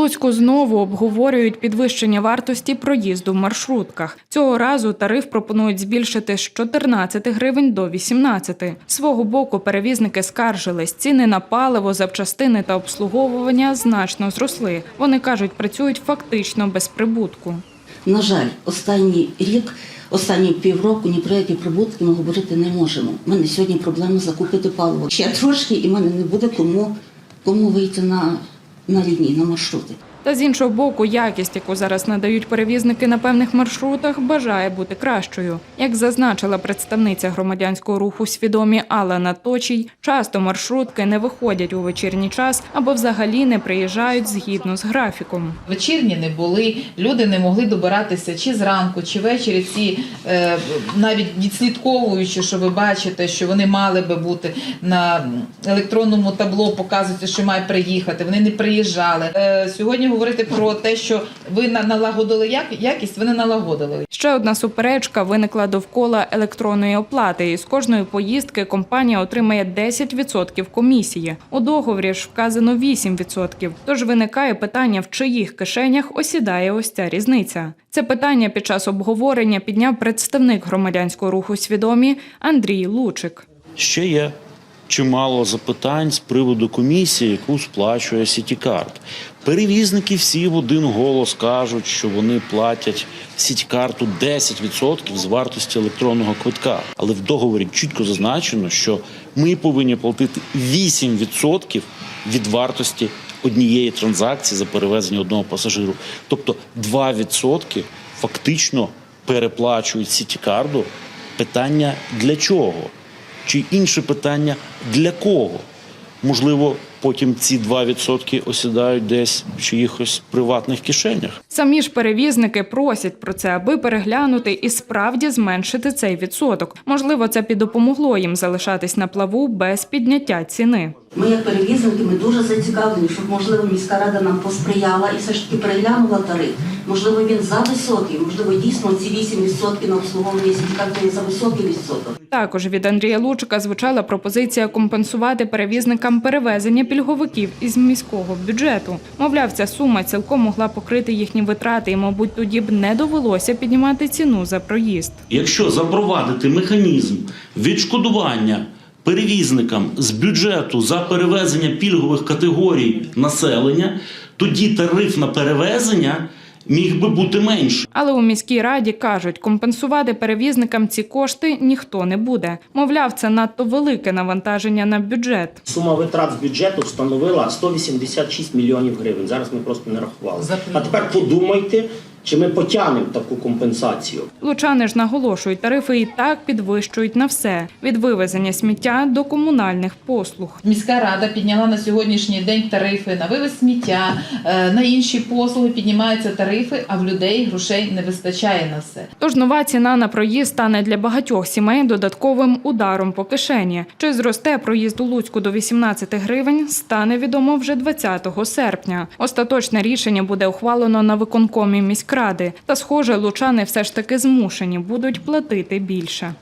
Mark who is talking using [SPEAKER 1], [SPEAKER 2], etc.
[SPEAKER 1] Луцьку знову обговорюють підвищення вартості проїзду в маршрутках. Цього разу тариф пропонують збільшити з 14 гривень до 18. Свого боку перевізники скаржились. Ціни на паливо, запчастини та обслуговування значно зросли. Вони кажуть, працюють фактично без прибутку.
[SPEAKER 2] На жаль, останній рік, останні півроку ні про які прибутки ми говорити не можемо. У мене сьогодні проблема закупити паливо. Ще трошки, і в мене не буде кому, кому вийти на, на лінії, на маршрути.
[SPEAKER 1] Та з іншого боку, якість, яку зараз надають перевізники на певних маршрутах, бажає бути кращою. Як зазначила представниця громадянського руху свідомі Алла Наточій, часто маршрутки не виходять у вечірній час або взагалі не приїжджають згідно з графіком.
[SPEAKER 3] Вечірні не були, люди не могли добиратися чи зранку, чи ввечері. Ці е, навіть відслідковуючи, що ви бачите, що вони мали би бути на електронному табло, показується, що має приїхати. Вони не приїжджали. Е, сьогодні говорити про те, що ви налагодили якість, ви не налагодили.
[SPEAKER 1] Ще одна суперечка виникла довкола електронної оплати. І з кожної поїздки компанія отримає 10% комісії. У договорі ж вказано 8%. Тож виникає питання, в чиїх кишенях осідає ось ця різниця. Це питання під час обговорення підняв представник громадянського руху свідомі Андрій Лучик.
[SPEAKER 4] Ще є чимало запитань з приводу комісії, яку сплачує Сітікарт. Перевізники всі в один голос кажуть, що вони платять Сітікарту 10% з вартості електронного квитка. Але в договорі чітко зазначено, що ми повинні платити 8% від вартості однієї транзакції за перевезення одного пасажиру. Тобто 2% фактично переплачують Сітікарду. Питання для чого? Чи інше питання для кого? Можливо, потім ці 2% осідають десь в чиїхось приватних кишенях.
[SPEAKER 1] Самі ж перевізники просять про це, аби переглянути і справді зменшити цей відсоток. Можливо, це б і допомогло їм залишатись на плаву без підняття ціни.
[SPEAKER 2] Ми, як перевізники, ми дуже зацікавлені, щоб, можливо, міська рада нам посприяла і все ж таки переглянула тариф. Можливо, він за високий, можливо, дійсно ці 8% на обслуговування сітікарту за високий відсоток.
[SPEAKER 1] Також від Андрія Лучика звучала пропозиція компенсувати перевізникам перевезення пільговиків із міського бюджету. Мовляв, ця сума цілком могла покрити їхні витрати, і, мабуть, тоді б не довелося піднімати ціну за проїзд.
[SPEAKER 4] Якщо запровадити механізм відшкодування перевізникам з бюджету за перевезення пільгових категорій населення, тоді тариф на перевезення міг би бути менше.
[SPEAKER 1] Але у міській раді кажуть, компенсувати перевізникам ці кошти ніхто не буде. Мовляв, це надто велике навантаження на бюджет.
[SPEAKER 5] Сума витрат з бюджету встановила 186 мільйонів гривень. Зараз ми просто не рахували. А тепер подумайте, чи ми потягнемо таку компенсацію.
[SPEAKER 1] Лучани ж наголошують, тарифи і так підвищують на все від вивезення сміття до комунальних послуг.
[SPEAKER 3] Міська рада підняла на сьогоднішній день тарифи на вивез сміття, е, на інші послуги піднімаються тарифи, а в людей грошей не вистачає на все.
[SPEAKER 1] Тож нова ціна на проїзд стане для багатьох сімей додатковим ударом по кишені. Чи зросте проїзд у Луцьку до 18 гривень, стане відомо вже 20 серпня. Остаточне рішення буде ухвалено на виконкомі міськради. Та, схоже, лучани все ж таки змушені будуть платити більше.